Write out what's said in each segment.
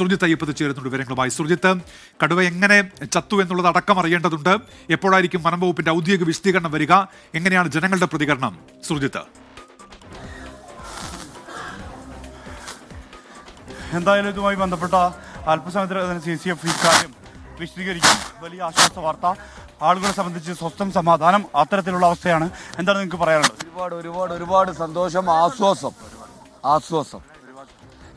സുർജിത്ത് അയ്യപ്പ് ചേരുന്നുണ്ട് വിവരങ്ങളുമായി. സുർജിത്ത് കടുവ എങ്ങനെ ചത്തു എന്നുള്ളത് അടക്കം അറിയേണ്ടതുണ്ട്. എപ്പോഴായിരിക്കും വനം വകുപ്പിന്റെ ഔദ്യോഗിക വിശദീകരണം വരിക? എങ്ങനെയാണ് ജനങ്ങളുടെ പ്രതികരണം? സുർജിത്ത്. എന്തായാലും ഇതുമായി ബന്ധപ്പെട്ട അല്പസമയത്തിന് സി സി എഫ് ഇക്കാര്യം വിശദീകരിക്കും. വലിയ ആശ്വാസ വാർത്ത. ആളുകളെ സംബന്ധിച്ച് സ്വസ്ഥം സമാധാനം അത്തരത്തിലുള്ള അവസ്ഥയാണ്. എന്താണ് നിങ്ങൾക്ക് പറയാനുള്ളത്? ഒരുപാട് ഒരുപാട് ഒരുപാട് സന്തോഷം ആശ്വാസം. ആശ്വാസം.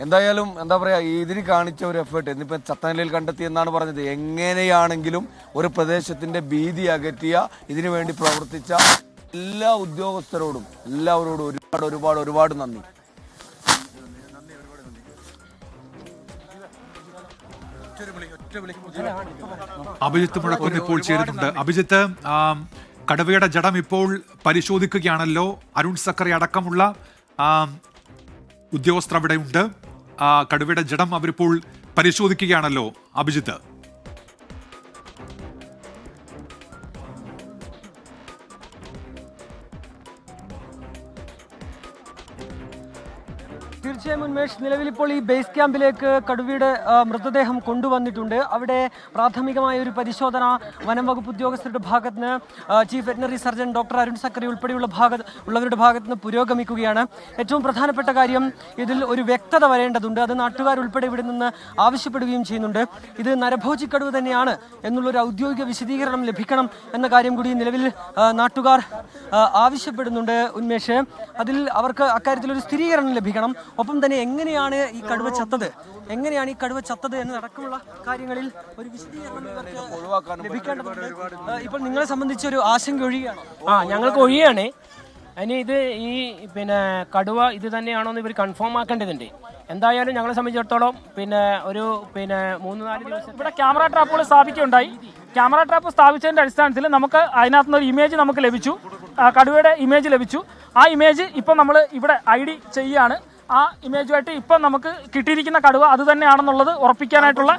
എന്തായാലും എന്താ പറയുക ഇതിന് കാണിച്ച ഒരു എഫേർട്ട് ഇന്നിപ്പോൾ ചത്തനിലയിൽ കണ്ടെത്തി എന്നാണ് പറഞ്ഞത്. എങ്ങനെയാണെങ്കിലും ഒരു പ്രദേശത്തിന്റെ ഭീതി അകറ്റിയ ഇതിനു വേണ്ടി പ്രവർത്തിച്ച എല്ലാ ഉദ്യോഗസ്ഥരോടും എല്ലാവരോടും ഒരുപാട് ഒരുപാട് ഒരുപാട് നന്ദി. അഭിജിത്ത് മുഴക്കുന്ന് ഇപ്പോൾ ചേരുന്നുണ്ട്. അഭിജിത്ത് കടവയുടെ ജഡം ഇപ്പോൾ പരിശോധിക്കുകയാണല്ലോ. അരുൺ സക്കറി അടക്കമുള്ള ഉദ്യോഗസ്ഥർ അവിടെ ഉണ്ട് ആ, കടുവയുടെ ജഡം അവരിപ്പോൾ പരിശോധിക്കുകയാണല്ലോ അഭിജിത്ത്. തീർച്ചയായും ഉന്മേഷ് നിലവിൽ ഇപ്പോൾ ഈ ബേസ് ക്യാമ്പിലേക്ക് കടുവയുടെ മൃതദേഹം കൊണ്ടുവന്നിട്ടുണ്ട്. അവിടെ പ്രാഥമികമായ ഒരു പരിശോധന വനം വകുപ്പ് ഉദ്യോഗസ്ഥരുടെ ഭാഗത്ത് നിന്ന് chief veterinary surgeon doctor Arun Sakkari ഉൾപ്പെടെയുള്ള ഭാഗത്ത് ഉള്ളവരുടെ ഭാഗത്ത് നിന്ന് പുരോഗമിക്കുകയാണ്. ഏറ്റവും പ്രധാനപ്പെട്ട കാര്യം ഇതിൽ ഒരു വ്യക്തത വരേണ്ടതുണ്ട്. അത് നാട്ടുകാരുൾപ്പെടെ ഇവിടെ നിന്ന് ആവശ്യപ്പെടുകയും ചെയ്യുന്നുണ്ട്. ഇത് നരഭോജി കടുവ തന്നെയാണ് എന്നുള്ളൊരു ഔദ്യോഗിക വിശദീകരണം ലഭിക്കണം എന്ന കാര്യം കൂടി നിലവിൽ നാട്ടുകാർ ആവശ്യപ്പെടുന്നുണ്ട് ഉന്മേഷ്. അതിൽ അവർക്ക് അക്കാര്യത്തിലൊരു സ്ഥിരീകരണം ലഭിക്കണം. ഒപ്പം തന്നെ എങ്ങനെയാണ് ഈ കടുവ ചത്തത്? എങ്ങനെയാണ് ഈ കടുവ ചത്തത് എന്നതടക്കമുള്ള കാര്യങ്ങളിൽ ഒരു വിശദീകരണം ലഭിക്കേണ്ടതുണ്ട്. ഇപ്പോൾ നിങ്ങളെ സംബന്ധിച്ച് ഒരു ആശങ്ക ഒഴിയാണ് ആ ഞങ്ങൾക്ക് ഒഴിയാണ് അതിന് ഇത് ഈ പിന്നെ കടുവ ഇത് തന്നെയാണോ എന്ന് ഇവർ കൺഫേം ആക്കേണ്ടതുണ്ട്. എന്തായാലും ഞങ്ങളെ സംബന്ധിച്ചിടത്തോളം പിന്നെ ഒരു പിന്നെ മൂന്ന് നാല് ദിവസം ഇവിടെ ക്യാമറ ട്രാപ്പുകൾ സ്ഥാപിക്കുകയുണ്ടായി. ക്യാമറ ട്രാപ്പ് സ്ഥാപിച്ചതിന്റെ അടിസ്ഥാനത്തിൽ നമുക്ക് അതിനകത്ത് നിന്ന് ഒരു ഇമേജ് നമുക്ക് ലഭിച്ചു. കടുവയുടെ ഇമേജ് ലഭിച്ചു. ആ ഇമേജ് ഇപ്പം നമ്മൾ ഇവിടെ ഐ ഡി ചെയ്യുകയാണ്. ആ ഇമേജുമായിട്ട് ഇപ്പം നമുക്ക് കിട്ടിയിരിക്കുന്ന കടുവ അത് തന്നെയാണെന്നുള്ളത് ഉറപ്പിക്കാനായിട്ടുള്ള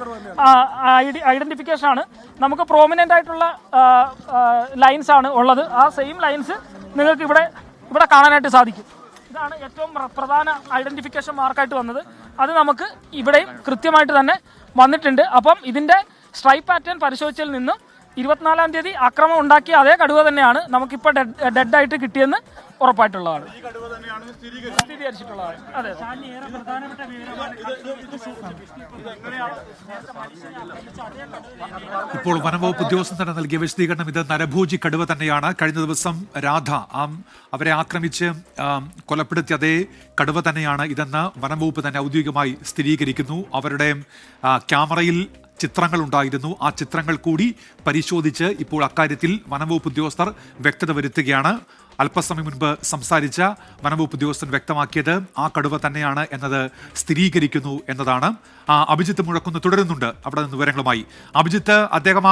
ഐഡന്റിഫിക്കേഷൻ ആണ് നമുക്ക് പ്രോമിനന്റ് ആയിട്ടുള്ള ലൈൻസ് ആണ് ഉള്ളത്. ആ സെയിം ലൈൻസ് നിങ്ങൾക്ക് ഇവിടെ ഇവിടെ കാണാനായിട്ട് സാധിക്കും. ഇതാണ് ഏറ്റവും പ്ര- പ്രധാന ഐഡന്റിഫിക്കേഷൻ മാർക്കായിട്ട് വന്നത്. അത് നമുക്ക് ഇവിടെയും കൃത്യമായിട്ട് തന്നെ വന്നിട്ടുണ്ട്. അപ്പം ഇതിന്റെ സ്ട്രൈപ്പ് പാറ്റേൺ പരിശോധിച്ചതിൽ നിന്നും ഇരുപത്തിനാലാം തീയതി അക്രമം ഉണ്ടാക്കിയ അതേ കടുവ തന്നെയാണ് നമുക്കിപ്പോൾ ഡെഡ് ആയിട്ട് കിട്ടിയെന്ന് ഉറപ്പായിട്ടുള്ളതാണ്. സ്ഥിരീകരിച്ചിട്ടുള്ളതാണ്. അതെ ഇപ്പോൾ വനംവകുപ്പ് ഉദ്യോഗസ്ഥൻ തന്നെ നൽകിയ വിശദീകരണം ഇത് നരഭോജി കടുവ തന്നെയാണ്. കഴിഞ്ഞ ദിവസം രാധ അവരെ ആക്രമിച്ച് കൊലപ്പെടുത്തിയ അതേ കടുവ തന്നെയാണ് ഇതെന്ന് വനംവകുപ്പ് തന്നെ ഔദ്യോഗികമായി സ്ഥിരീകരിക്കുന്നു. അവരുടെ ക്യാമറയിൽ ചിത്രങ്ങൾ ഉണ്ടായിരുന്നു ആ ചിത്രങ്ങൾ കൂടി പരിശോധിച്ച് ഇപ്പോൾ അക്കാര്യത്തിൽ വനംവകുപ്പ് ഉദ്യോഗസ്ഥർ വ്യക്തത വരുത്തുകയാണ്. അല്പസമയം മുൻപ് സംസാരിച്ച വനംവകുപ്പ് ഉദ്യോഗസ്ഥൻ വ്യക്തമാക്കിയത് ആ കടുവ തന്നെയാണ് എന്നത് സ്ഥിരീകരിക്കുന്നു എന്നതാണ്. ആ, അഭിജിത്ത് മുഴക്കുന്നു തുടരുന്നുണ്ട് അവിടെ നിന്ന് വിവരങ്ങളുമായി. അഭിജിത്ത് അദ്ദേഹം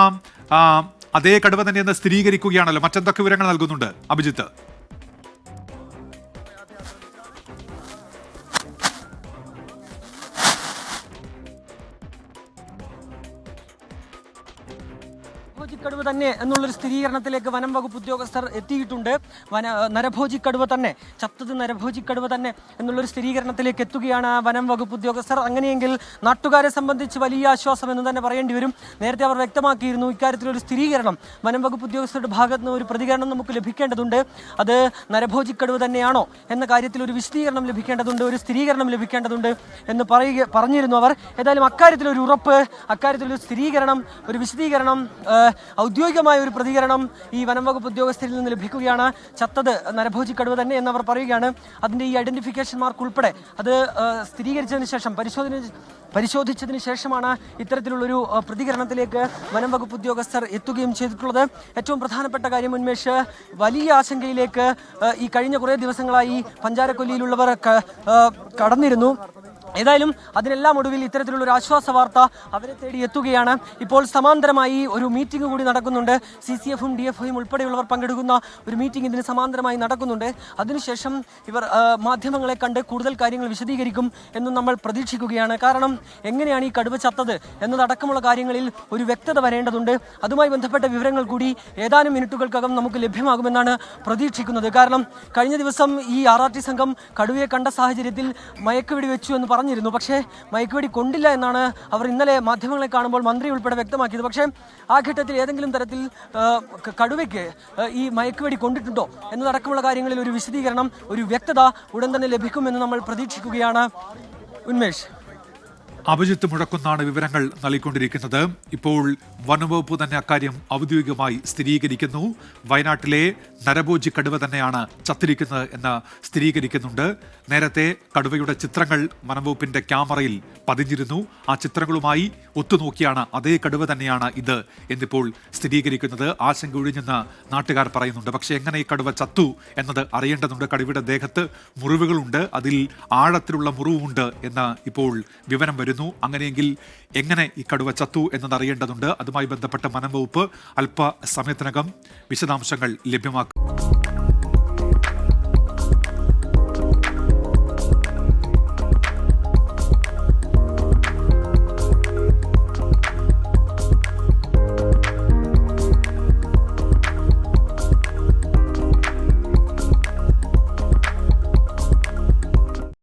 ആ അതേ കടുവ തന്നെയെന്ന് സ്ഥിരീകരിക്കുകയാണല്ലോ. മറ്റെന്തൊക്കെ വിവരങ്ങൾ നൽകുന്നുണ്ട് അഭിജിത്ത്? നരഭോജി കടുവ തന്നെ എന്നുള്ളൊരു സ്ഥിരീകരണത്തിലേക്ക് വനം വകുപ്പ് ഉദ്യോഗസ്ഥർ എത്തിയിട്ടുണ്ട്. വന നരഭോജി കടുവ തന്നെ ചത്തത് നരഭോജി കടുവ തന്നെ എന്നുള്ളൊരു സ്ഥിരീകരണത്തിലേക്ക് എത്തുകയാണ് വനം വകുപ്പ് ഉദ്യോഗസ്ഥർ. അങ്ങനെയെങ്കിൽ നാട്ടുകാരെ സംബന്ധിച്ച് വലിയ ആശ്വാസം എന്ന് തന്നെ പറയേണ്ടി വരും. നേരത്തെ അവർ വ്യക്തമാക്കിയിരുന്നു ഇക്കാര്യത്തിലൊരു സ്ഥിരീകരണം. വനം വകുപ്പ് ഉദ്യോഗസ്ഥരുടെ ഭാഗത്ത് നിന്ന് ഒരു പ്രതികരണം നമുക്ക് ലഭിക്കേണ്ടതുണ്ട്. അത് നരഭോജി കടുവ തന്നെയാണോ എന്ന കാര്യത്തിൽ ഒരു വിശദീകരണം ലഭിക്കേണ്ടതുണ്ട് ഒരു സ്ഥിരീകരണം ലഭിക്കേണ്ടതുണ്ട് എന്ന് പറയുക പറഞ്ഞിരുന്നു അവർ. ഏതായാലും അക്കാര്യത്തിലൊരു ഉറപ്പ് അക്കാര്യത്തിലൊരു സ്ഥിരീകരണം ഒരു വിശദീകരണം ഔദ്യോഗികമായ ഒരു പ്രതികരണം ഈ വനം വകുപ്പ് ഉദ്യോഗസ്ഥരിൽ നിന്ന് ലഭിക്കുകയാണ്. ചത്തത് നരഭോജി കടുവ തന്നെ എന്നവർ പറയുകയാണ്. അതിന്റെ ഈ ഐഡന്റിഫിക്കേഷൻ മാർക്ക് ഉൾപ്പെടെ അത് സ്ഥിരീകരിച്ചതിന് ശേഷം പരിശോധന പരിശോധിച്ചതിന് ശേഷമാണ് ഇത്തരത്തിലുള്ളൊരു പ്രതികരണത്തിലേക്ക് വനം വകുപ്പ് ഉദ്യോഗസ്ഥർ എത്തുകയും ചെയ്തിട്ടുള്ളത്. ഏറ്റവും പ്രധാനപ്പെട്ട കാര്യം ഉന്മേഷ് വലിയ ആശങ്കയിലേക്ക് ഈ കഴിഞ്ഞ കുറേ ദിവസങ്ങളായി പഞ്ചാരക്കൊല്ലിയിലുള്ളവർ കടന്നിരുന്നു. ഏതായാലും അതിനെല്ലാം ഒടുവിൽ ഇത്തരത്തിലുള്ള ഒരു ആശ്വാസ വാർത്ത അവരെ തേടി എത്തുകയാണ്. ഇപ്പോൾ സമാന്തരമായി ഒരു മീറ്റിംഗ് കൂടി നടക്കുന്നുണ്ട്. സി സി എഫും ഡി എഫ് ഐയും ഉൾപ്പെടെയുള്ളവർ പങ്കെടുക്കുന്ന ഒരു മീറ്റിംഗ് ഇതിന് സമാന്തരമായി നടക്കുന്നുണ്ട്. അതിനുശേഷം ഇവർ മാധ്യമങ്ങളെ കണ്ട് കൂടുതൽ കാര്യങ്ങൾ വിശദീകരിക്കും എന്നും നമ്മൾ പ്രതീക്ഷിക്കുകയാണ്. കാരണം എങ്ങനെയാണ് ഈ കടുവ ചത്തത് എന്നതടക്കമുള്ള കാര്യങ്ങളിൽ ഒരു വ്യക്തത വരേണ്ടതുണ്ട്. അതുമായി ബന്ധപ്പെട്ട വിവരങ്ങൾ കൂടി ഏതാനും മിനിറ്റുകൾക്കകം നമുക്ക് ലഭ്യമാകുമെന്നാണ് പ്രതീക്ഷിക്കുന്നത്. കാരണം കഴിഞ്ഞ ദിവസം ഈ ആർ ആർ ടി സംഘം കടുവയെ കണ്ട സാഹചര്യത്തിൽ മയക്കുവെടി വെച്ചു എന്ന് പറഞ്ഞ പറഞ്ഞിരുന്നു. പക്ഷേ മയക്കുവെടി കൊണ്ടില്ല എന്നാണ് അവർ ഇന്നലെ മാധ്യമങ്ങളെ കാണുമ്പോൾ മന്ത്രി ഉൾപ്പെടെ വ്യക്തമാക്കിയത്. പക്ഷേ ആ ഘട്ടത്തിൽ ഏതെങ്കിലും തരത്തിൽ കടുവയ്ക്ക് ഈ മയക്കുവെടി കൊണ്ടിട്ടുണ്ടോ എന്നതടക്കമുള്ള കാര്യങ്ങളിൽ ഒരു വിശദീകരണം ഒരു വ്യക്തത ഉടൻ തന്നെ ലഭിക്കുമെന്ന് നമ്മൾ പ്രതീക്ഷിക്കുകയാണ്. ഉന്മേഷ്. അഭിജിത്ത് മുഴക്കുന്നാണ് വിവരങ്ങൾ നൽകിക്കൊണ്ടിരിക്കുന്നത്. ഇപ്പോൾ വനംവകുപ്പ് തന്നെ അക്കാര്യം ഔദ്യോഗികമായി സ്ഥിരീകരിക്കുന്നു. വയനാട്ടിലെ നരഭോജി കടുവ തന്നെയാണ് ചത്തിരിക്കുന്നത് എന്ന് സ്ഥിരീകരിക്കുന്നുണ്ട്. നേരത്തെ കടുവയുടെ ചിത്രങ്ങൾ വനംവകുപ്പിന്റെ ക്യാമറയിൽ പതിഞ്ഞിരുന്നു. ആ ചിത്രങ്ങളുമായി ഒത്തുനോക്കിയാണ് അതേ കടുവ തന്നെയാണ് ഇത് എന്നിപ്പോൾ സ്ഥിരീകരിക്കുന്നത്. ആശങ്ക ഒഴിഞ്ഞെന്ന് നാട്ടുകാർ പറയുന്നുണ്ട്. പക്ഷേ എങ്ങനെ ഈ കടുവ ചത്തു എന്നത് അറിയേണ്ടതുണ്ട്. കടുവയുടെ ദേഹത്ത് മുറിവുകളുണ്ട്. അതിൽ ആഴത്തിലുള്ള മുറിവുണ്ട് എന്ന് ഇപ്പോൾ വിവരം വരുന്നു. അങ്ങനെയെങ്കിൽ എങ്ങനെ ഈ കടുവ ചത്തു എന്നത് അറിയേണ്ടതുണ്ട് അതുമായി ബന്ധപ്പെട്ട വനം വകുപ്പ് അല്പസമയത്തിനകം വിശദാംശങ്ങൾ ലഭ്യമാക്കും.